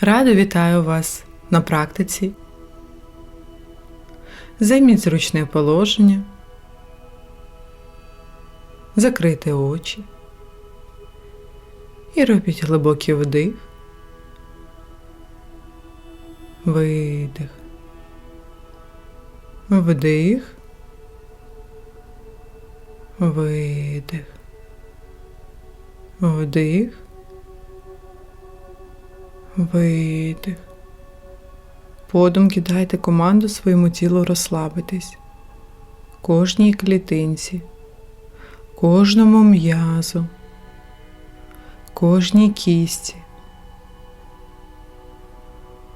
Радо вітаю вас на практиці. Займіть зручне положення, закрийте очі. І робіть глибокий вдих, видих, вдих, видих, вдих. Видих. Подумки дайте команду своєму тілу розслабитись. Кожній клітинці, кожному м'язу, кожній кісті.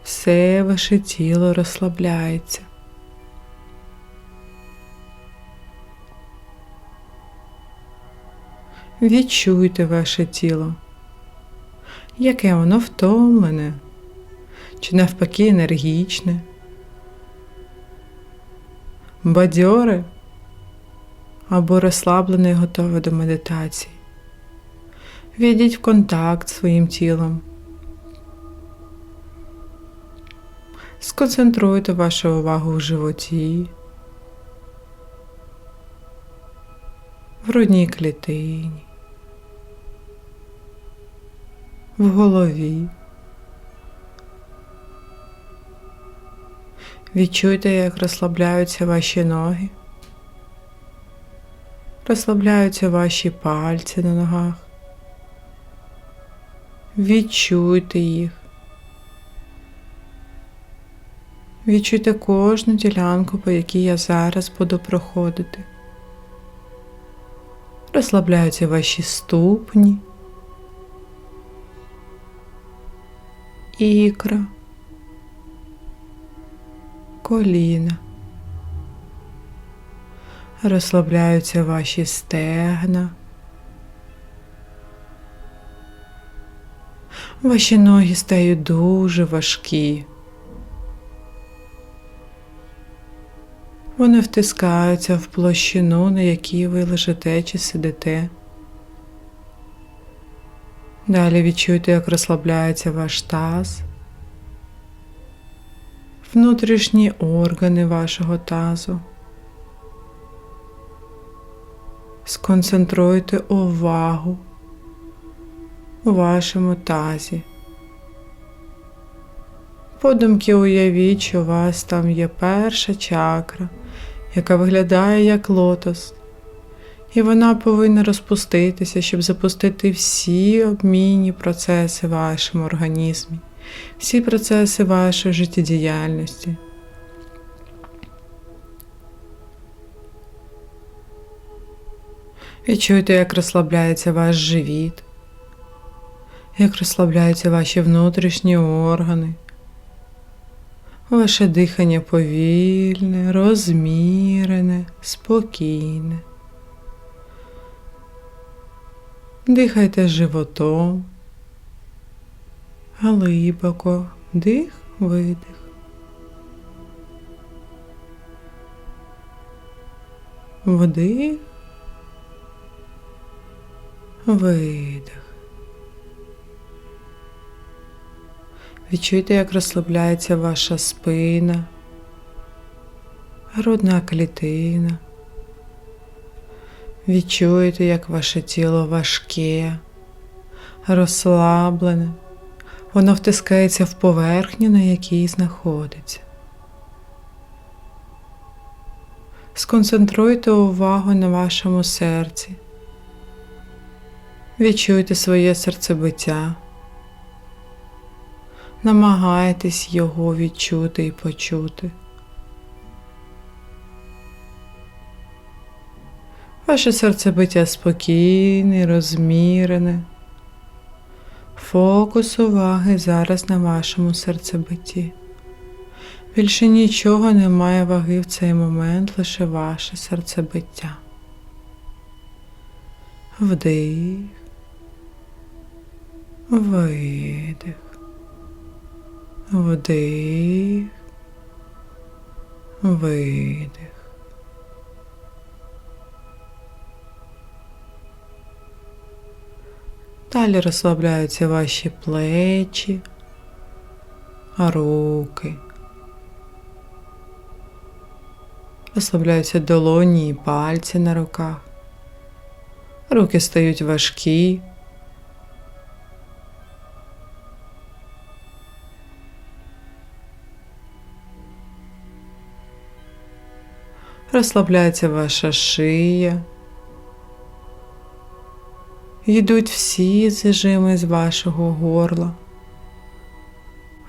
Все ваше тіло розслабляється. Відчуйте ваше тіло яке воно втомлене, чи навпаки енергічне, бадьоре або розслаблене і готове до медитації. Війдіть в контакт з своїм тілом. Сконцентруйте вашу увагу в животі, в грудній клітині. В голові. Відчуйте, як розслабляються ваші ноги, розслабляються ваші пальці на ногах. Відчуйте їх. Відчуйте кожну ділянку, по якій я зараз буду проходити. Розслабляються ваші ступні. Ікра, коліна. Розслабляються ваші стегна. Ваші ноги стають дуже важкі. Вони втискаються в площину, на якій ви лежите чи сидите. Далі відчуйте, як розслабляється ваш таз, внутрішні органи вашого тазу. Сконцентруйте увагу у вашому тазі. Подумки уявіть, що у вас там є перша чакра, яка виглядає як лотос і вона повинна розпуститися, щоб запустити всі обмінні процеси в вашому організмі, всі процеси вашої життєдіяльності. Відчуйте, як розслабляється ваш живіт, як розслабляються ваші внутрішні органи, ваше дихання повільне, розмірене, спокійне. Дихайте животом, глибоко, дих, видих. Вдих, видих. Відчуйте, як розслабляється ваша спина, грудна клітина. Відчуєте, як ваше тіло важке, розслаблене, воно втискається в поверхню, на якій знаходиться. Сконцентруйте увагу на вашому серці. Відчуйте своє серцебиття. Намагайтесь його відчути і почути. Ваше серцебиття спокійне, розмірене. Фокус уваги зараз на вашому серцебитті. Більше нічого не має ваги в цей момент, лише ваше серцебиття. Вдих, видих, вдих, видих. Далі розслабляються ваші плечі, руки. Розслабляються долоні і пальці на руках. Руки стають важкі. Розслабляється ваша шия. Йдуть всі зажими з вашого горла.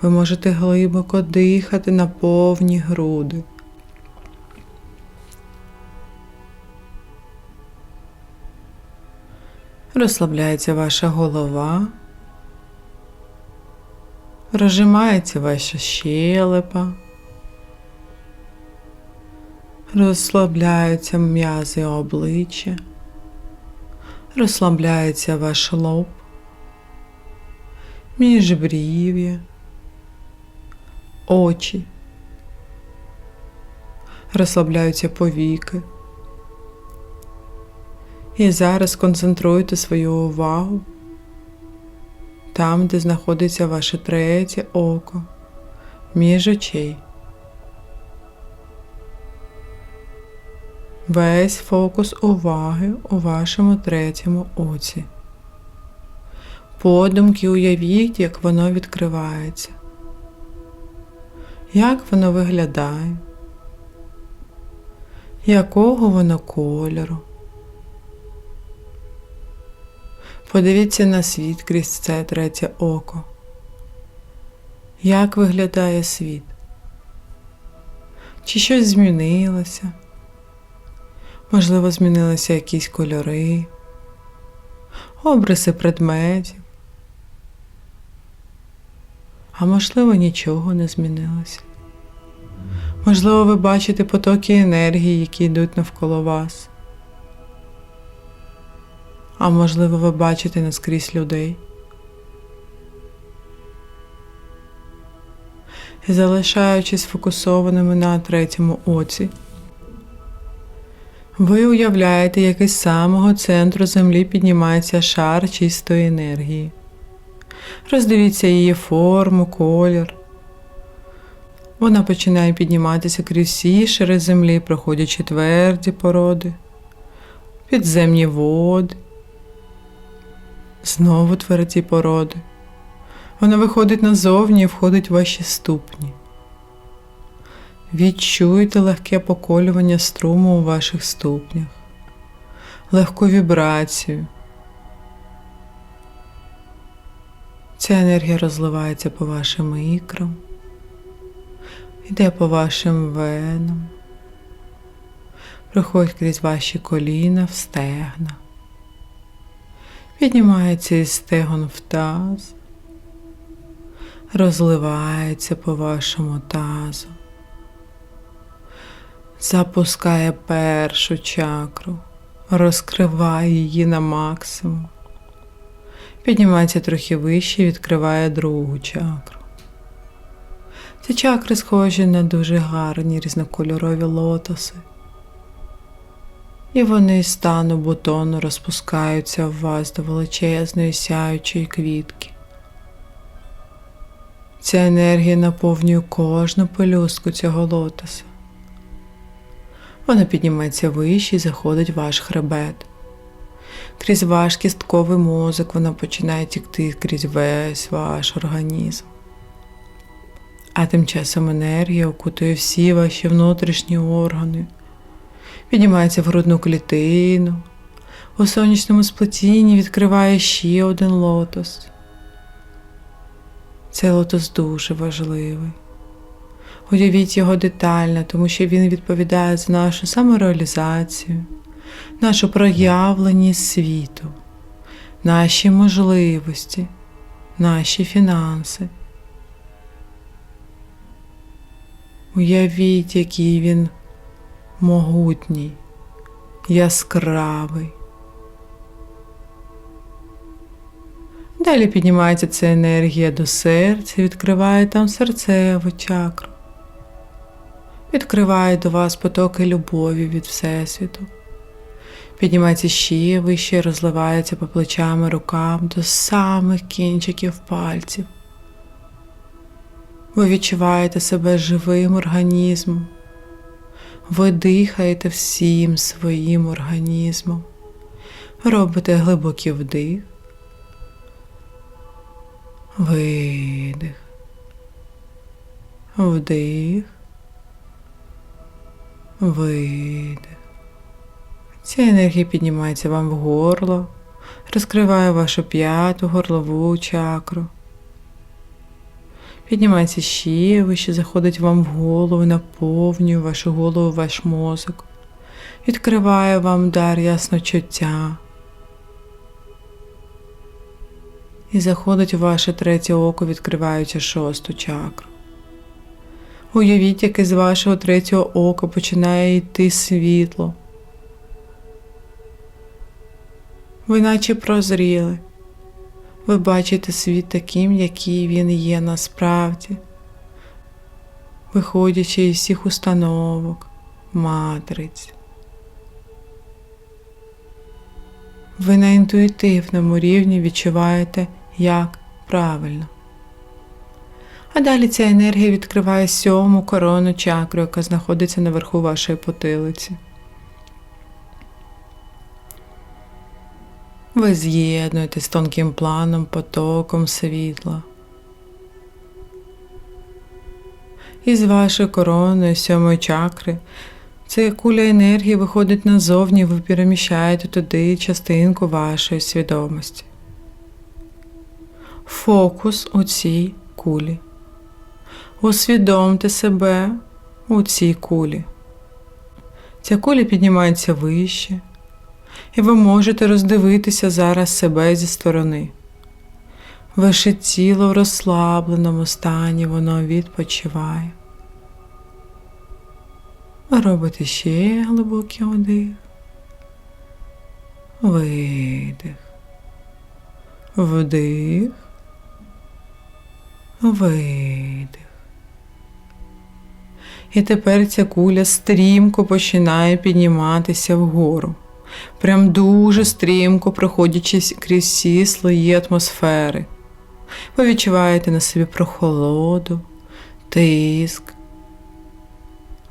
Ви можете глибоко дихати на повні груди. Розслабляється ваша голова. Розжимається ваша щелепа. Розслабляються м'язи обличчя. Розслабляється ваш лоб, міжбрів'я, очі. Розслабляються повіки. І зараз концентруйте свою увагу там, де знаходиться ваше третє око, між очей. Весь фокус уваги у вашому третьому оці. Подумки уявіть, як воно відкривається, як воно виглядає, якого воно кольору. Подивіться на світ крізь це третє око. Як виглядає світ? Чи щось змінилося? Можливо, змінилися якісь кольори, обриси предметів. А можливо, нічого не змінилося. Можливо, ви бачите потоки енергії, які йдуть навколо вас. А можливо, ви бачите наскрізь людей. І залишаючись фокусованими на третьому оці, ви уявляєте, як із самого центру землі піднімається шар чистої енергії. Роздивіться її форму, колір. Вона починає підніматися крізь всі шари землі, проходячи тверді породи, підземні води, знову тверді породи. Вона виходить назовні і входить в ваші ступні. Відчуйте легке поколювання струму у ваших ступнях, легку вібрацію. Ця енергія розливається по вашим ікрам, йде по вашим венам, проходить крізь ваші коліна в стегна, піднімається із стегон в таз, розливається по вашому тазу запускає першу чакру, розкриває її на максимум. Піднімається трохи вище і відкриває другу чакру. Ці чакри схожі на дуже гарні різнокольорові лотоси. І вони з стану бутону розпускаються в вас до величезної сяючої квітки. Ця енергія наповнює кожну пелюстку цього лотоса. Вона підніметься вище і заходить в ваш хребет. Крізь ваш кістковий мозок вона починає тікти крізь весь ваш організм. А тим часом енергія окутує всі ваші внутрішні органи, піднімається в грудну клітину, у сонячному сплетінні відкриває ще один лотос. Цей лотос дуже важливий. Уявіть його детально, тому що він відповідає за нашу самореалізацію, нашу проявленість світу, наші можливості, наші фінанси. Уявіть, який він могутній, яскравий. Далі піднімається ця енергія до серця, відкриває там серцеву чакру відкриває до вас потоки любові від Всесвіту. Піднімається ще вище, розливається по плечам і рукам до самих кінчиків пальців. Ви відчуваєте себе живим організмом. Ви дихаєте всім своїм організмом. Робите глибокий вдих, видих, вдих, видих. Ця енергія піднімається вам в горло, розкриває вашу п'яту горлову чакру. Піднімається ще вище, заходить вам в голову, наповнює вашу голову, ваш мозок. Відкриває вам дар ясночуття. І заходить у ваше третє око, відкриваючи шосту чакру. Уявіть, як із вашого третього ока починає йти світло. Ви наче прозріли. Ви бачите світ таким, який він є насправді, виходячи із всіх установок, матриць. Ви на інтуїтивному рівні відчуваєте, як правильно. А далі ця енергія відкриває сьому корону чакру, яка знаходиться наверху вашої потилиці. Ви з'єднуєтесь з тонким планом, потоком світла. І з вашої корони, сьомої чакри, ця куля енергії виходить назовні, ви переміщаєте туди частинку вашої свідомості. Фокус у цій кулі. Усвідомте себе у цій кулі. Ця куля піднімається вище і ви можете роздивитися зараз себе зі сторони. Ваше тіло в розслабленому стані, воно відпочиває. Робите ще глибокий вдих, видих, вдих, видих. І тепер ця куля стрімко починає підніматися вгору прям дуже стрімко проходячи крізь всі слої атмосфери. Ви відчуваєте на собі прохолоду, тиск,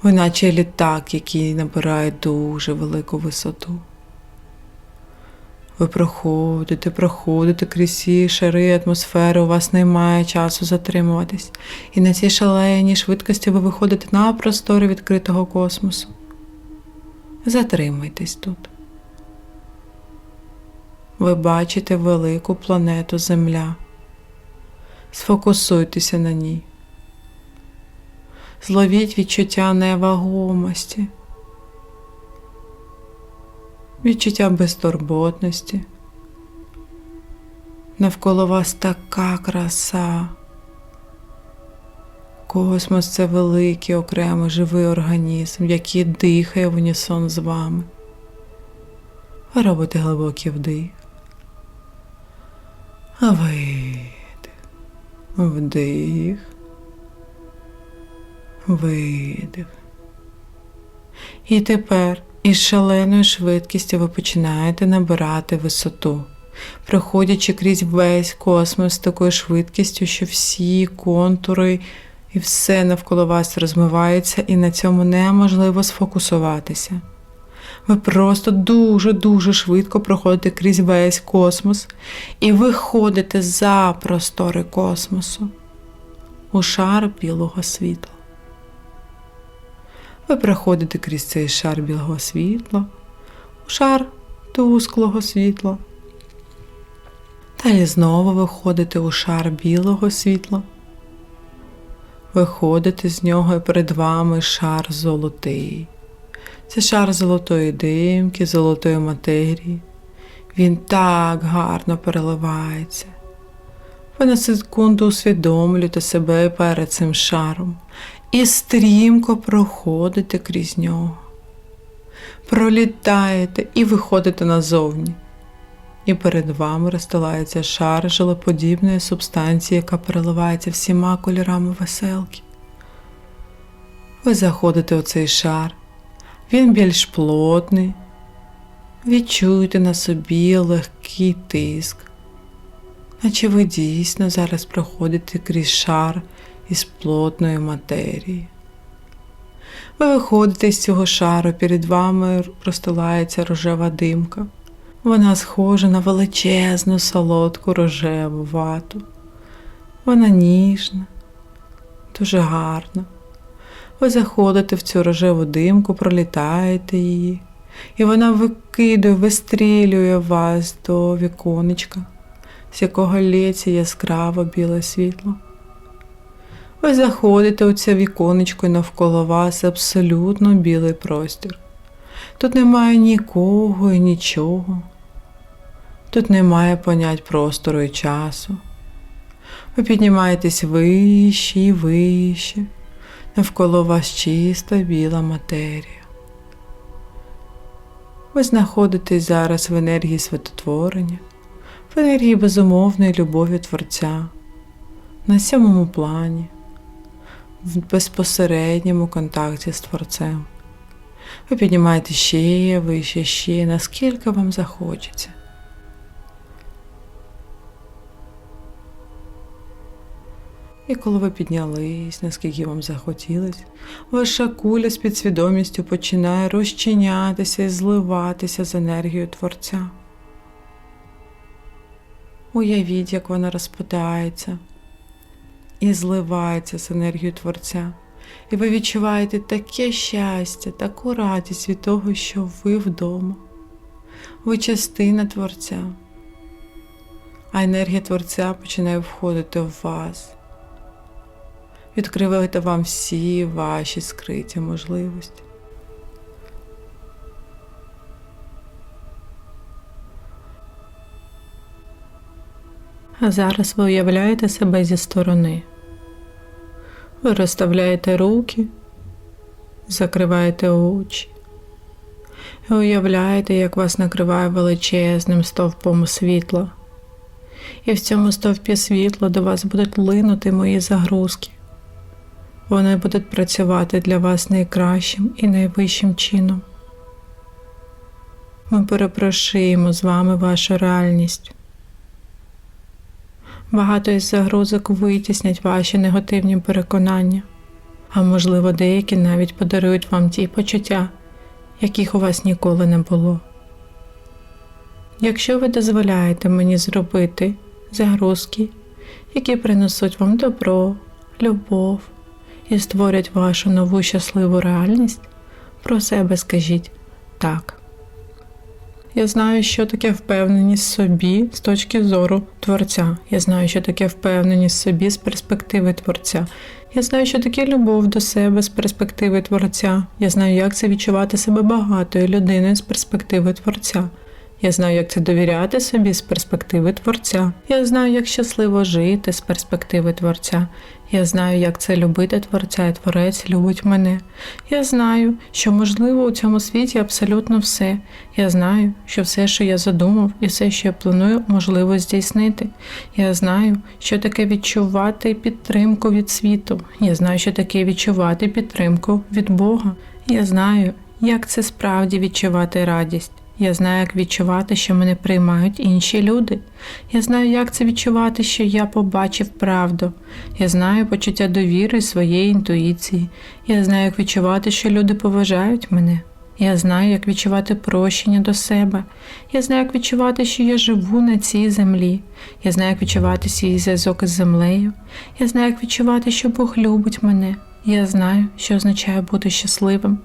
ви наче літак, який набирає дуже велику висоту. Ви проходите, проходите крізь всі шари атмосфери, у вас немає часу затримуватись. І на цій шаленій швидкості ви виходите на простори відкритого космосу. Затримуйтесь тут ви бачите велику планету Земля. Сфокусуйтеся на ній. Зловіть відчуття невагомості, відчуття безтурботності. Навколо вас така краса. Космос це великий окремий живий організм, який дихає в унісон з вами. Ви робите глибокий вдих. Видих, вдих, видих. І тепер із шаленою швидкістю ви починаєте набирати висоту, проходячи крізь весь космос з такою швидкістю, що всі контури і все навколо вас розмиваються, і на цьому неможливо сфокусуватися. Ви просто дуже-дуже швидко проходите крізь весь космос і виходите за простори космосу у шар білого світла. Ви проходите крізь цей шар білого світла, у шар тусклого світла. Далі знову виходите у шар білого світла. Виходите з нього і перед вами шар золотий. Це шар золотої димки, золотої матерії. Він так гарно переливається. Ви на секунду усвідомлюєте себе перед цим шаром і стрімко проходите крізь нього. Пролітаєте і виходите назовні. І перед вами розстилається шар жилоподібної субстанції, яка переливається всіма кольорами веселки. Ви заходите у цей шар він більш плотний. Відчуйте на собі легкий тиск, наче ви дійсно зараз проходите крізь шар із плотної матерії. Ви виходите з цього шару, перед вами розстилається рожева димка. Вона схожа на величезну солодку рожеву вату. Вона ніжна, дуже гарна. Ви заходите в цю рожеву димку, пролітаєте її, і вона викидує, вистрілює вас до віконечка, з якого лється яскраво біле світло. Ви заходите у це віконечко і навколо вас абсолютно білий простір. Тут немає нікого і нічого. Тут немає понять простору і часу. Ви піднімаєтесь вище і вище. Навколо вас чиста біла матерія. Ви знаходитесь зараз в енергії святотворення, в енергії безумовної любові Творця, на сьомому плані, в безпосередньому контакті з Творцем. Ви піднімаєте ще вище, ще, наскільки вам захочеться. І коли ви піднялись, наскільки вам захотілось, ваша куля з підсвідомістю починає розчинятися і зливатися з енергією Творця. Уявіть, як вона розпадається і зливається з енергією Творця. І ви відчуваєте таке щастя, таку радість від того, що ви вдома. Ви частина Творця, а енергія Творця починає входити в вас відкривайте вам всі ваші скриті можливості. А зараз ви уявляєте себе зі сторони. Ви розставляєте руки, закриваєте очі. І уявляєте, як вас накриває величезним стовпом світла. І в цьому стовпі світла до вас будуть линути мої загрузки. Вони будуть працювати для вас найкращим і найвищим чином. Ми перепрошуємо з вами вашу реальність. Багато із загрузок витіснять ваші негативні переконання, а можливо, деякі навіть подарують вам ті почуття, яких у вас ніколи не було. Якщо ви дозволяєте мені зробити загрузки, які принесуть вам добро, любов і створять вашу нову щасливу реальність, про себе скажіть так. Я знаю, що таке впевненість в собі з точки зору творця. Я знаю, що таке впевненість собі з перспективи творця. Я знаю, що таке любов до себе з перспективи творця. Я знаю, як це відчувати себе багатою людиною з перспективи творця. Я знаю, як це довіряти собі з перспективи творця. Я знаю, як щасливо жити з перспективи творця. Я знаю, як це любити творця, і творець любить мене. Я знаю, що можливо у цьому світі абсолютно все. Я знаю, що все, що я задумав, і все, що я планую, можливо здійснити. Я знаю, що таке відчувати підтримку від світу. Я знаю, що таке відчувати підтримку від Бога. Я знаю, як це справді відчувати радість. Я знаю, як відчувати, що мене приймають інші люди. Я знаю, як це відчувати, що я побачив правду. Я знаю почуття довіри своєї інтуїції. Я знаю, як відчувати, що люди поважають мене. Я знаю, як відчувати прощення до себе. Я знаю, як відчувати, що я живу на цій землі. Я знаю, як відчувати свій зв'язок із землею. Я знаю, як відчувати, що Бог любить мене. Я знаю, що означає бути щасливим.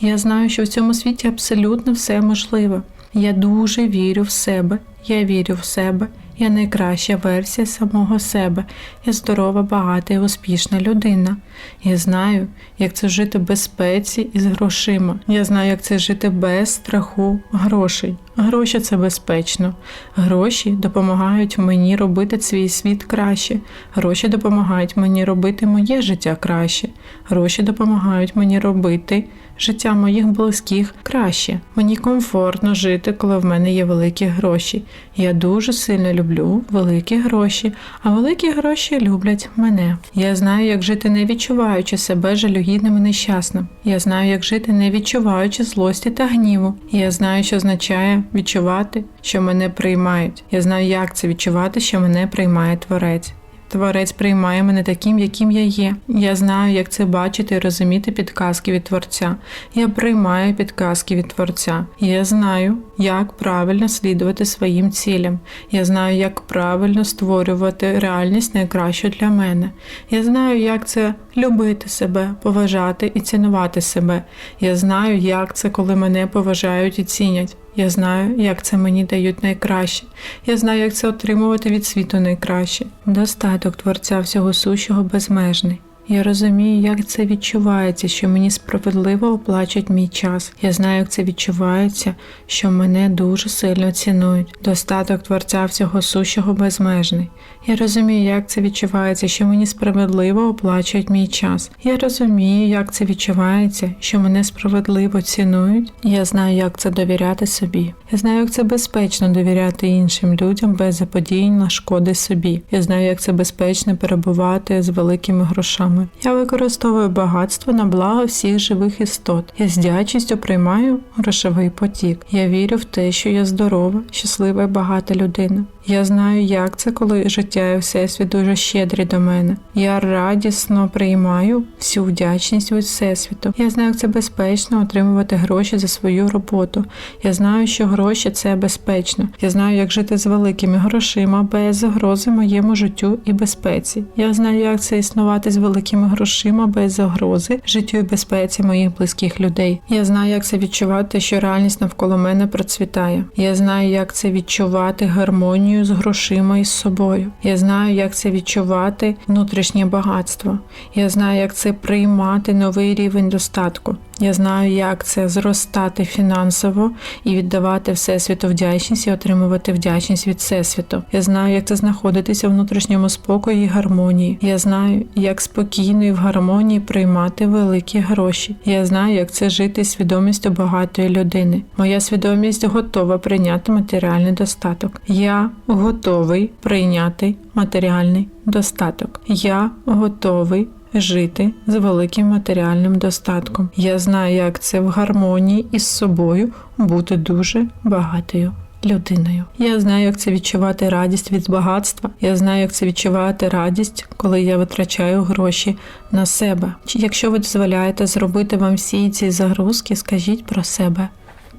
Я знаю, що в цьому світі абсолютно все можливо. Я дуже вірю в себе. Я вірю в себе. Я найкраща версія самого себе. Я здорова, багата і успішна людина. Я знаю, як це жити в безпеці і з грошима. Я знаю, як це жити без страху грошей. Гроші це безпечно. Гроші допомагають мені робити свій світ краще. Гроші допомагають мені робити моє життя краще. Гроші допомагають мені робити життя моїх близьких краще. Мені комфортно жити, коли в мене є великі гроші. Я дуже сильно люблю великі гроші, а великі гроші люблять мене. Я знаю, як жити не відчуваючи себе жалюгідним і нещасним. Я знаю, як жити не відчуваючи злості та гніву. Я знаю, що означає відчувати, що мене приймають. Я знаю, як це відчувати, що мене приймає творець. Творець приймає мене таким, яким я є. Я знаю, як це бачити і розуміти підказки від Творця. Я приймаю підказки від Творця. Я знаю, як правильно слідувати своїм цілям. Я знаю, як правильно створювати реальність найкращу для мене. Я знаю, як це любити себе, поважати і цінувати себе. Я знаю, як це, коли мене поважають і цінять. Я знаю, як це мені дають найкраще. Я знаю, як це отримувати від світу найкраще. Достаток творця всього сущого безмежний. Я розумію, як це відчувається, що мені справедливо оплачують мій час. Я знаю, як це відчувається, що мене дуже сильно цінують. Достаток творця всього сущого безмежний. Я розумію, як це відчувається, що мені справедливо оплачують мій час. Я розумію, як це відчувається, що мене справедливо цінують. Я знаю, як це довіряти собі. Я знаю, як це безпечно довіряти іншим людям без заподіянь на шкоди собі. Я знаю, як це безпечно перебувати з великими грошами. Я використовую багатство на благо всіх живих істот. Я з дячістю приймаю грошовий потік. Я вірю в те, що я здорова, щаслива і багата людина. Я знаю, як це, коли життя і всесвіт дуже щедрі до мене. Я радісно приймаю всю вдячність від всесвіту. Я знаю, як це безпечно отримувати гроші за свою роботу. Я знаю, що гроші це безпечно. Я знаю, як жити з великими грошима без загрози моєму життю і безпеці. Я знаю, як це існувати з великими грошима без загрози життю і безпеці моїх близьких людей. Я знаю, як це відчувати, що реальність навколо мене процвітає. Я знаю, як це відчувати гармонію з грошима і з собою. Я знаю, як це відчувати внутрішнє багатство. Я знаю, як це приймати новий рівень достатку. Я знаю, як це зростати фінансово і віддавати Всесвіту вдячність і отримувати вдячність від Всесвіту. Я знаю, як це знаходитися в внутрішньому спокої і гармонії. Я знаю, як спокійно і в гармонії приймати великі гроші. Я знаю, як це жити свідомістю багатої людини. Моя свідомість готова прийняти матеріальний достаток. Я готовий прийняти матеріальний достаток. Я готовий жити з великим матеріальним достатком. Я знаю, як це в гармонії із собою бути дуже багатою. Людиною. Я знаю, як це відчувати радість від багатства. Я знаю, як це відчувати радість, коли я витрачаю гроші на себе. Чи Якщо ви дозволяєте зробити вам всі ці загрузки, скажіть про себе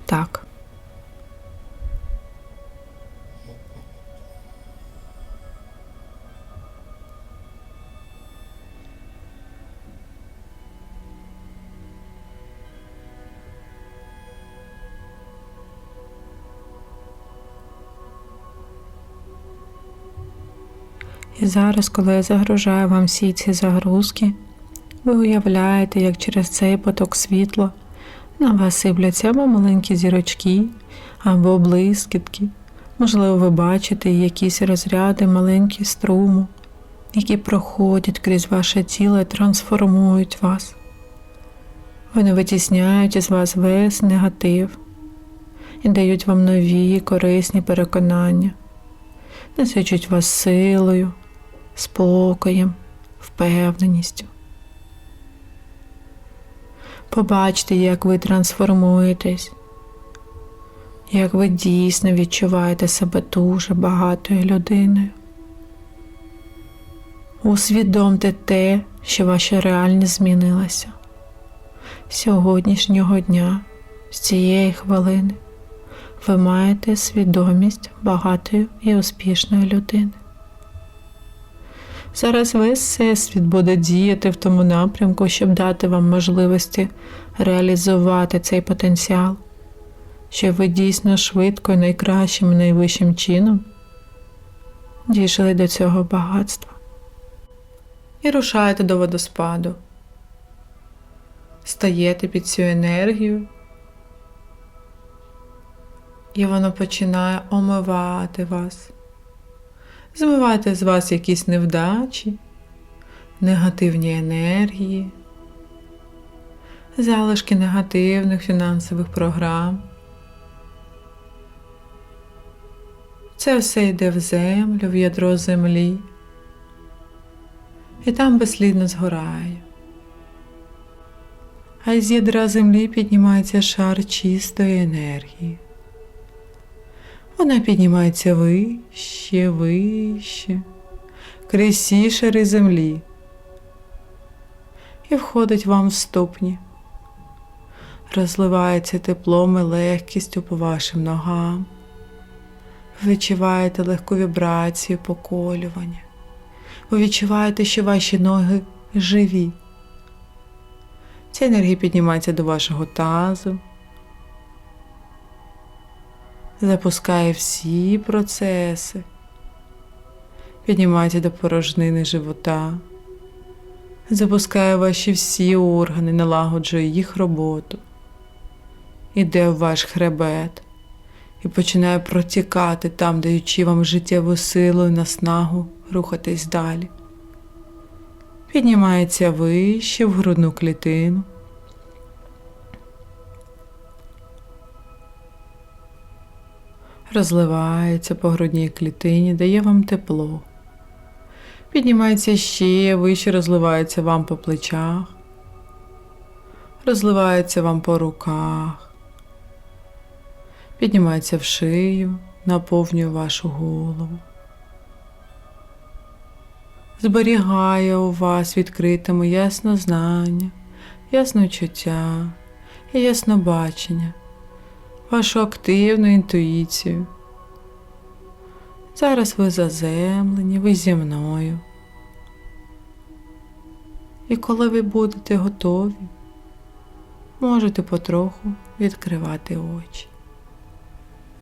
так. І зараз, коли я загружаю вам всі ці загрузки, ви уявляєте, як через цей поток світла на вас сипляться або маленькі зірочки, або блискітки. Можливо, ви бачите якісь розряди маленькі струму, які проходять крізь ваше тіло і трансформують вас. Вони витісняють із вас весь негатив і дають вам нові корисні переконання, насичують вас силою, спокоєм, впевненістю. Побачте, як ви трансформуєтесь, як ви дійсно відчуваєте себе дуже багатою людиною. Усвідомте те, що ваша реальність змінилася сьогоднішнього дня, з цієї хвилини. Ви маєте свідомість багатої і успішної людини. Зараз весь всесвіт буде діяти в тому напрямку, щоб дати вам можливості реалізувати цей потенціал, щоб ви дійсно швидко і найкращим і найвищим чином дійшли до цього багатства. І рушаєте до водоспаду. Стаєте під цю енергію, і воно починає омивати вас. Змивайте з вас якісь невдачі, негативні енергії, залишки негативних фінансових програм. Це все йде в землю, в ядро землі, і там безслідно згорає. А із ядра землі піднімається шар чистої енергії. Вона піднімається вище, вище, крізь всі землі і входить вам в ступні. Розливається теплом і легкістю по вашим ногам. Ви відчуваєте легку вібрацію поколювання. Ви відчуваєте, що ваші ноги живі. Ця енергія піднімається до вашого тазу, запускає всі процеси, піднімається до порожнини живота, запускає ваші всі органи, налагоджує їх роботу, іде в ваш хребет і починає протікати там, даючи вам життєву силу і наснагу рухатись далі. Піднімається вище в грудну клітину. Розливається по грудній клітині, дає вам тепло. Піднімається ще вище, розливається вам по плечах, розливається вам по руках, піднімається в шию, наповнює вашу голову. Зберігає у вас відкритими яснознання, ясночуття і яснобачення, вашу активну інтуїцію. Зараз ви заземлені, ви зі мною. І коли ви будете готові, можете потроху відкривати очі.